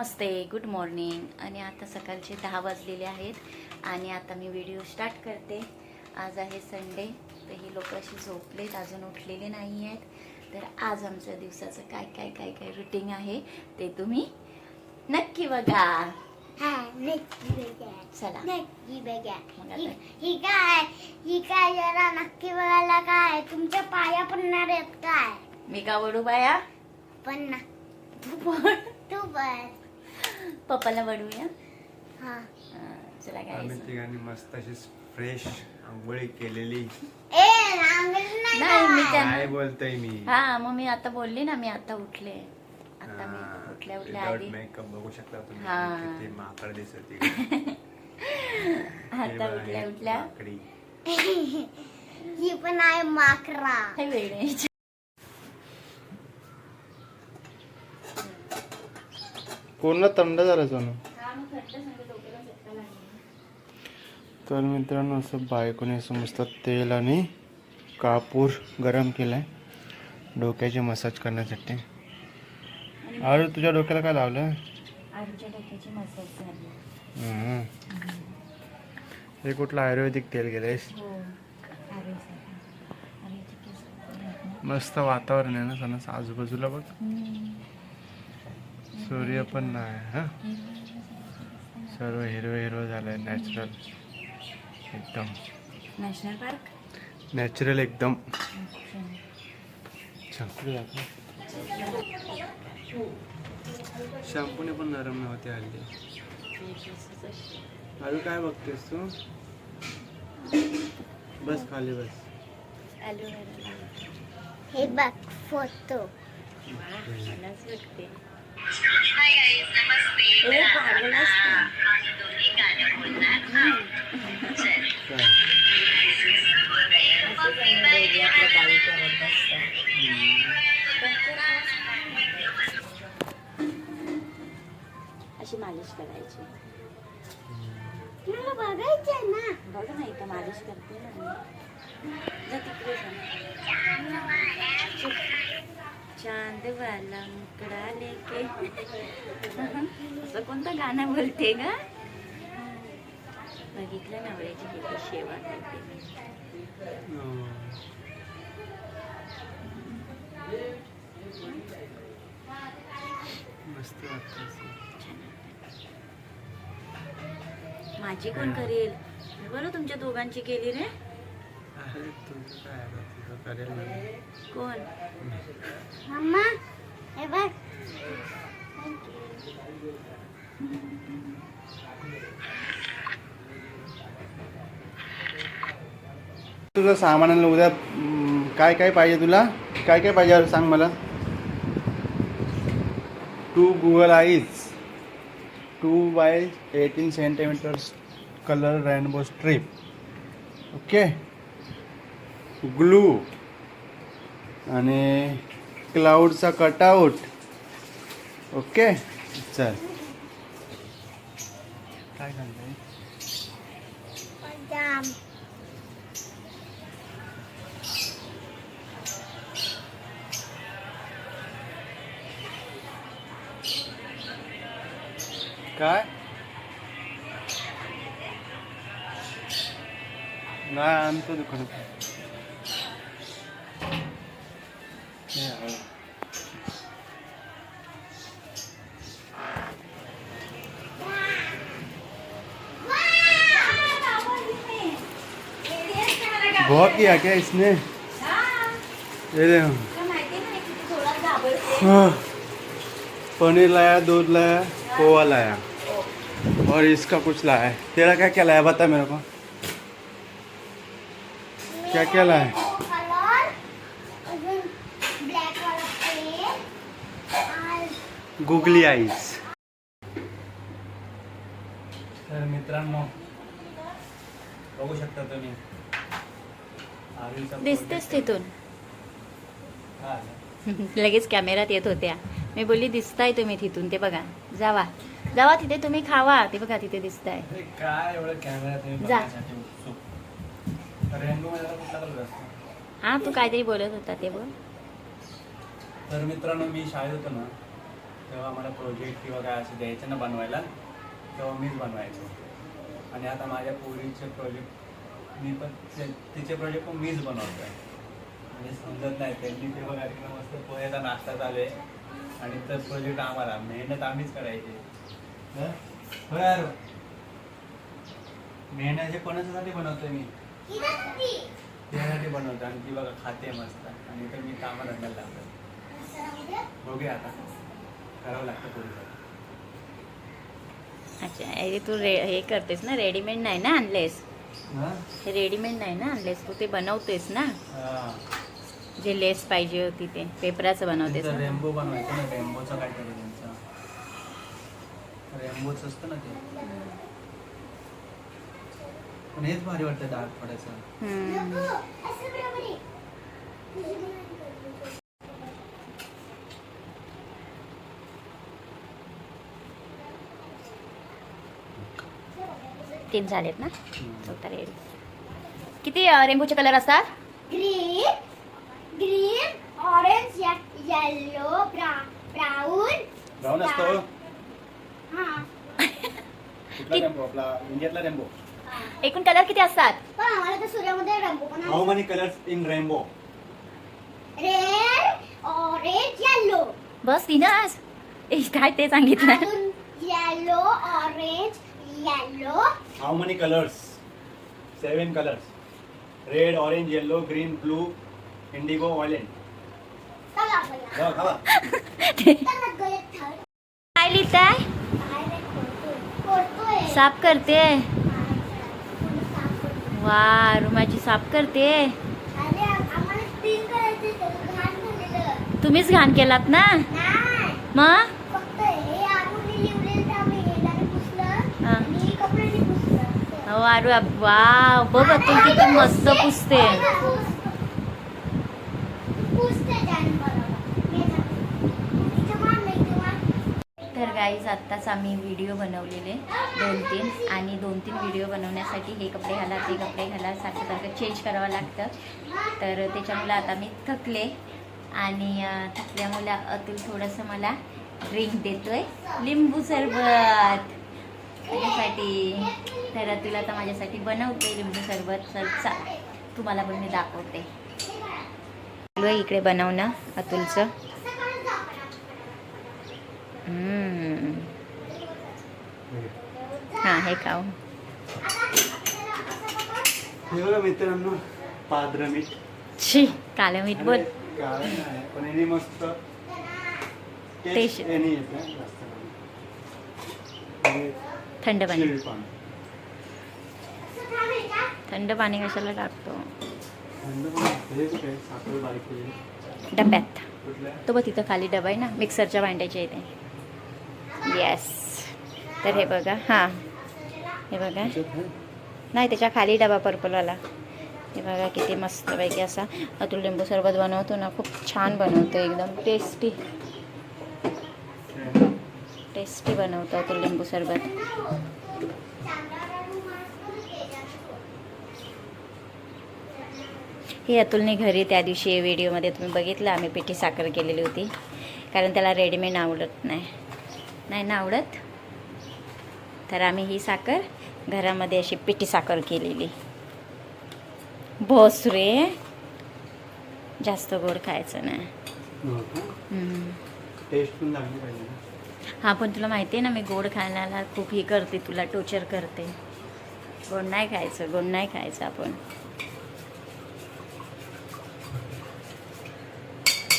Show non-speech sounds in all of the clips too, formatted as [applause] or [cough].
नमस्ते good morning आणि आता सकाळचे दहा वाजलेले आहेत आणि आता मी व्हिडिओ स्टार्ट करते. आज आहे संडे तर ही लोक अशी झोपलेत अजून उठलेले नाही आहेत. तर आज आमच्या दिवसाचं काय काय काय काय रुटीन आहे ते तुम्ही नक्की बघा. हा नक्की बघा. चला. नक्की बघा. ही ही काय ही काय जरा नक्की बघायला काय? तुमच्या पाया पडणार आहेत काय? मी का वडू बाया? पण ना. तू पण तू बस पप्पाला हा. हा, चला आम्ही काय तिघांनी मस्त अशी फ्रेश आंघोळी केलेली. ए नाही नाही मी काय. त्यांना बोलतोय मी? हा मग मी आता बोलली ना मी आता उठले. आता मी उठल्या उठल्या आली मेकअप बघू शकता तुम्ही. हा. किती माकड दिसत आता उठल्या उठल्या. माकडी. [laughs] ही पण आहे माकरा हे वेळे पूर्ण थंड झालं सोनं. तर मित्रांनो असं बायकोने मस्त तेल आणि कापूर गरम केलाय डोक्याची मसाज करण्यासाठी. अरे तुझ्या डोक्याला काय लावलं. हे कुठलं आयुर्वेदिक तेल गेलेस हो. मस्त वातावरण आहे ना सणाच आजूबाजूला बघ. सूर्य पण नाही हा? सर्व हिरवं हिरवं झालंय नॅचरल एकदम. National park? नॅचरल एकदम. शॅम्पू शॅम्पूने पण नरम नव्हते हल्ली. अरे काय बघतेस तू? बस खाली बस. हे बघ फोटो. अशी मालिश करायची मला बघायचं ना बघ ना इथं मालिश करते ना तिकडे. चांद वाला मुकड़ा लेके असं कोणतं गाणं बोलते ग? बघितलं नवऱ्याची किती सेवा करते माझी कोण करेल? बरं तुमच्या दोघांची केली रे. तुझं कोण? मम्मा हे बघ. सामान आणलं उद्या काय काय पाहिजे तुला? काय काय पाहिजे सांग मला. Two google eyes two by eighteen centimetres colour rainbow strip okay glue आणि क्लाउडचा कटआउट. ओके? चल. काय सांगताय काय? नाही आणतो दुकानात. बहुत किया क्या इसने? ये दे हाँ। पनीर लाया, दूध लाया खोआ लाया। और इसका कुछ लाया है। तेरा क्या क्या लाया बता मेरे को। क्या क्या लाया गुगली आईज. तर मित्रांनो बघू शकता तुम्ही. दिसतेच तिथून. हा. [laughs] लगेच कॅमेरात येत होत्या. मी बोलली दिसताय तुम्ही तिथून ते बघा. जावा. जावा तिथे तुम्ही खावा. ते बघा तिथे दिसताय. काय एवढं जा. हा तू काहीतरी बोलत होता ते बोल. तर मित्रांनो मी शाळेत होतो ना जेव्हा मला प्रोजेक्ट किंवा काय असं द्यायचं ना बनवायला तेव्हा मीच बनवायचो. आणि आता माझ्या पोरीचे प्रोजेक्ट मी पण ते- तिचे प्रोजेक्ट पण मीच बनवतो आहे म्हणजे समजत नाही त्यांनी ते बघा मस्त पोह्याचा नाश्ता चालू आहे. आणि तर प्रोजेक्ट आम्हाला मेहनत आम्हीच करायची. हं? यार मेहनत हे कोणाच्यासाठी बनवतोय मी? त्यासाठी बनवतो आणि ती बघा खाते मस्त. आणि तर मी कामाला लागतो बघूया आता. करावं लागतं पोरीसाठी अच्छा तू रे हे करतेस ना रेडीमेड नाही ना आणलेस? हं? रेडीमेड नाही ना आणलेस? तू ते बनवतेस ना? हा. जे लेस पाहिजे होती ते पेपराचं बनवतेस ना? रेम्बो बनवायचं ना रेम्बोचं काय तरी त्यांचं. रेम्बोच असतं ना ते. पण हेच भारी वाटतं डार्क पडायचं. तीन झालेत ना? चौथा रेडी किती अ, रेनबोचे कलर असतात? Green green orange yellow brown brown असतो हा. कुठला रेम्बो आपला इंडियातला रेम्बो एकूण कलर किती असतात? पण आम्हाला तर सूर्यामध्ये पण how many colours in rainbow red orange yellow बस तीनच ए, काय ते सांगितलं? अजून yellow orange yellow how many colours seven colours red orange yellow green blue indigo orange चला बघा. खावा चला गळ्यात ठेव. काय लिहिताय? काय रे करतोय? करतोय. साफ करते. साफ करतोय. वा रुमाची साफ करते. अरे आम्हाला क्लीन करायचं त्याचं घाण झालेलं. तुम्हीच घाण केलात ना? नाही. मग? हो. अरे वा बघ तू किती मस्त पुसते. तर गाईज आत्ताच आम्ही व्हिडिओ बनवलेले दोन तीन आणि दोन तीन व्हिडिओ बनवण्यासाठी हे कपडे घाला ते कपडे घाला सारखं सारखं चेंज करावं लागतं. तर त्याच्यामुळे आता मी थकले आणि थकल्यामुळे अतुल थोडंसं मला ड्रिंक देतोय. लिंबू सरबत. त्याच्यासाठी तर अतुल आता माझ्यासाठी बनवते लिंबू सरबत. तर चा तुम्हाला पण मी दाखवते. इकडे बनवणं अतुलचं. हम्म. हा हे खाऊ. मित्रांनो पाद्र मीठ. छी कालं मीठ बोल. पण याने मस्त. टेस्ट. याने येते थंड पाणी. थंड पाणी कशाला टाकतो. डब्यात? तो बघ तिथं खाली डबा आहे ना मिक्सरच्या भांड्याच्या इथे. येस तर हे बघा हां. हे बघा. नाही त्याच्याखाली डबा पर्पलवाला. हे बघा किती मस्तपैकी असा अतुल लिंबू सरबत बनवतो ना खूप छान बनवतो एकदम टेस्टी टेस्टी बनवतो अतुल लिंबू सरबत. हे अतुलने घरी त्या दिवशी व्हिडिओमध्ये तुम्ही बघितलं आम्ही पिठी साखर केलेली होती. कारण त्याला रेडीमेड आवडत नाही. नाही ना आवडत? तर आम्ही ही साखर घरामध्ये अशी पिठी साखर केलेली. बस रे. जास्त गोड खायचं नाही. हो. टेस्ट पण लागली पाहिजे ना. हा पण तुला माहिती आहे ना मी गोड खायला खूप ही करते तुला टोचर करते. गोड नाही खायचं गोड नाही खायचं आपण.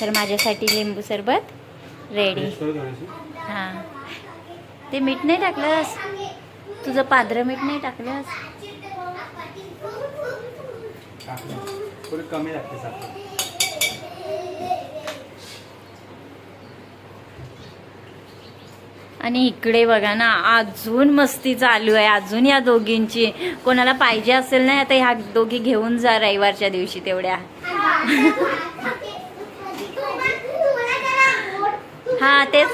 तर माझ्यासाठी लिंबू सरबत रेडी. हां. ते मीठ नाही टाकलंस? तुझं पाद्र मीठ नाही टाकलंस? कमी लागते साखर आणि इकडे बघा ना अजून मस्ती चालू आहे. अजून या दोघींची कोणाला पाहिजे असेल ना आता ह्या दोघी घेऊन जा रविवारच्या दिवशी तेवढ्या. हा, तेच.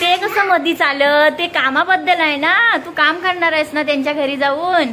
ते कसं मधी चालत? ते कामाबद्दल आहे ना? तू काम करणार आहेस ना त्यांच्या घरी जाऊन?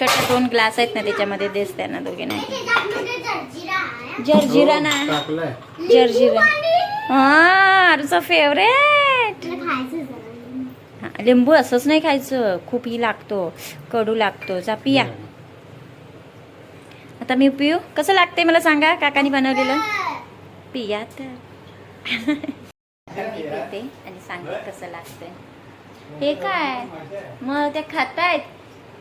छोटे दोन ग्लास आहेत ना त्याच्यामध्ये देस त्यांना दोघींना. जर्जिरा ना. टाकलाय. जर्जिरा. हा फेवरेट लिंबू असंच नाही खायचं. खूप ही लागतो. कडू लागतो. जा पिया. आता मी पिऊ. कसं लागते मला सांगा? काकानी बनवलेलं? पिया तर. मी पिते आणि सांगते कसं लागतंय. हे काय? मग ते खातायत.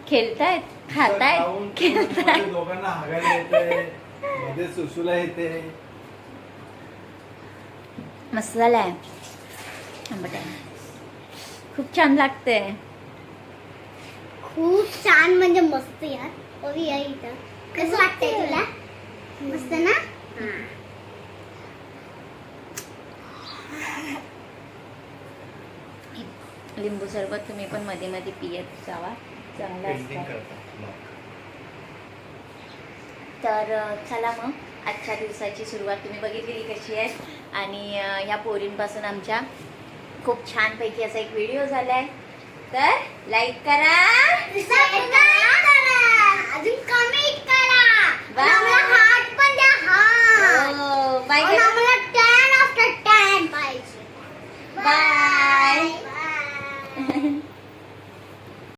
खेळतायत खातायत खेळतायत. दोघांना हागायला येते मध्ये सुसूला येते. मस्त झालाय. आंबट आहे. खूप छान लागते खूप छान म्हणजे मस्त यार. बघू या इथं. कसं वाटतंय? तुला? मस्त ना? हा. लिंबू सरबत तुम्ही पण मध्ये मध्ये पियत जावा. चांगलं तर अ, चला मग आजच्या दिवसाची सुरुवात तुम्ही बघितलेली कशी आहे. आणि अ, ह्या पोरींपासून आमच्या खूप छानपैकी असा एक व्हिडिओ झालाय. तर लाईक करा. अजून कमेंट करा. Bye. आणि आम्हाला हार्ट पण द्या हार्ट हो, बाय आणि आम्हाला 10 आफ्टर 10 पाहिजे. बाय [laughs]